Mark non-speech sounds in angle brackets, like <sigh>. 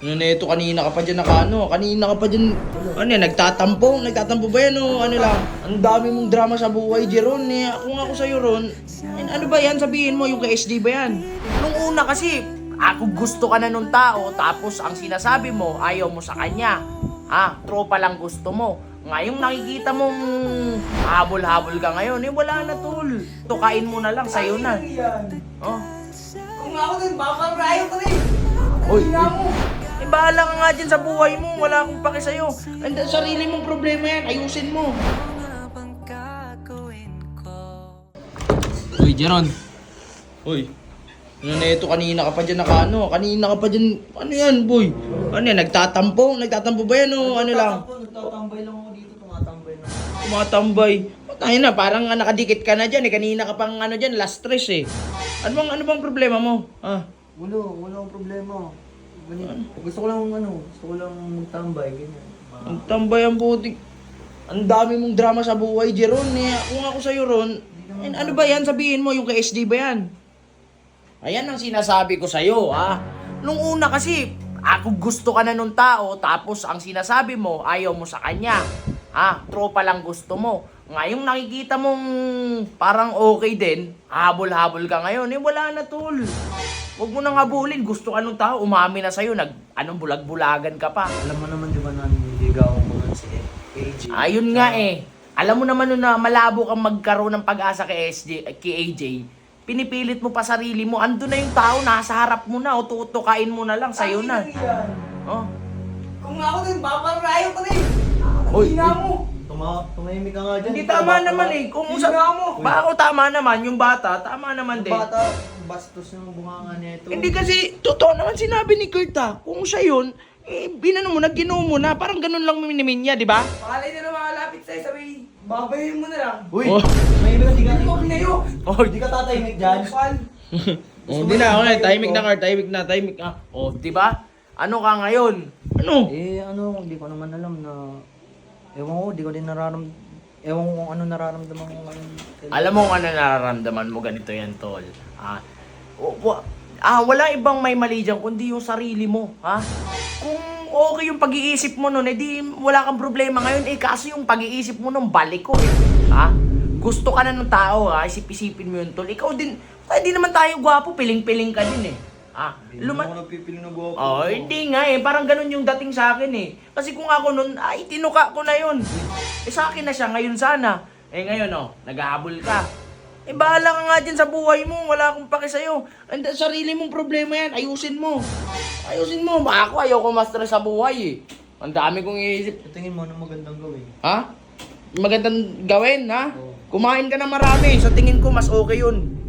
Ano na ito, kanina ka pa dyan naka ano, kanina ka pa dyan, ano yan, nagtatampo, nagtatampo ba yan o ano lang? Ang dami mong drama sa buhay, Jeron, eh, kung ako sa'yo, Ron, eh, ano ba yan, sabihin mo, yung kay SD ba yan? Nung una kasi, ako gusto ka na nung tao, tapos ang sinasabi mo, ayaw mo sa kanya. Ha? Tropa lang gusto mo. Ngayong nakikita mong habol-habol ka ngayon, eh wala na tol. Tukain mo na lang, sa'yo na. Oh. Kung ako din, baka rayo ka rin. Mo. Eh bahala ka nga dyan sa buhay mo, wala akong pake sa'yo. Ang sarili mong problema yan, ayusin mo. Uy, Jeron. Uy. Ano na ito, kanina ka pa dyan naka ano, kanina ka pa dyan, ano yan, boy? Ano yan, nagtatampo? Nagtatampo ba yan o ano lang? Nagtatambay lang ako dito, tumatambay lang. Tumatambay. Patay na, parang ah, nakadikit ka na dyan eh. Kanina ka pang ano dyan, last stress eh. Ano bang, ano bang problema mo? Ah, Wala, wala akong problema. Ganyan. Gusto ko lang ano, gusto ko lang magtambay, ganyan. ang tambay ang putik. Ang dami mong drama sa buhay, Jeron eh. Kung ako sa'yo, Ron, eh, ano ba yan? Sabihin mo, yung kay SD ba yan? Ayan ang sinasabi ko sa'yo, ha? Nung una kasi, ako gusto ka na nung tao, tapos ang sinasabi mo, ayaw mo sa kanya. Ha? Tropa lang gusto mo. Ngayong nakikita mong parang okay din, habol-habol ka ngayon, eh wala na tol. Huwag mo nang habulin, gusto ka nung tao, umami na sa'yo, nag, anong bulag-bulagan ka pa. Alam mo naman di ba na niligaw ako mga si AJ? Ayun nga eh. Alam mo naman nun na malabo kang magkaroon ng pag-asa kay, SJ, kay AJ. Pinipilit mo pa sarili mo. Ando na yung tao, nasa harap mo na. O tutukain mo na lang, sa'yo na. Oh. Kung ako din, baka rayo ka rin. Uy, Hindi mo. Tuma tumahimik ka nga dyan. Hindi tama naman eh. Kung nga mo. Baka ako tama naman, yung bata, tama naman din. Bata, bastos yung bunganga nito. Hindi kasi, totoo naman sinabi ni Kurt ah. Kung siya yun, eh, binano mo, nag-inom mo na. Parang ganun lang minimin niya, di ba? Pakalay na lang makalapit sa'yo, sabi, babayin mo na lang. Uy. Oh. Tumahimik ka, di ka. Hindi binayo. Oh, Di ka tatahimik dyan. Pal. <laughs> Oh, di na, okay. Timing na, Kurt. Timing na, timing na. oh, di ba? Ano ka ngayon? Ano? Eh, ano, hindi ko naman alam na... Ewan ko, di ko din nararam... Ewan ko kung ano nararamdaman ko ngayon. Alam mo kung ano nararamdaman mo, ganito yan, tol. Ah, wa- ah, wala ibang may mali dyan, kundi yung sarili mo, ha? Kung okay yung pag-iisip mo nun, edi wala kang problema ngayon. Eh, kaso yung pag-iisip mo nun, balik ko, eh. Ha? Gusto ka na ng tao, ha? Isip-isipin mo yun, tol. Ikaw din, pwede naman tayo gwapo, piling-piling ka din, eh. Ha? Luma- nagpipiling na buhok. Oh, hindi nga eh. Parang ganun yung dating sa akin eh. Kasi kung ako nun, ay, tinuka ko na yun. Eh, sa akin na siya ngayon sana. Eh, ngayon oh, naghahabol ka. Eh, bahala ka nga dyan sa buhay mo. Wala akong pake sa'yo. Ang sarili mong problema yan, ayusin mo. Ayusin mo. Baka Ako, ayoko ma-stress sa buhay eh. Ang dami kong iisip. Tingin mo, ano magandang gawin? Ha? Magandang gawin, ha? Oo. Kumain ka na marami. Sa tingin ko, mas okay yun.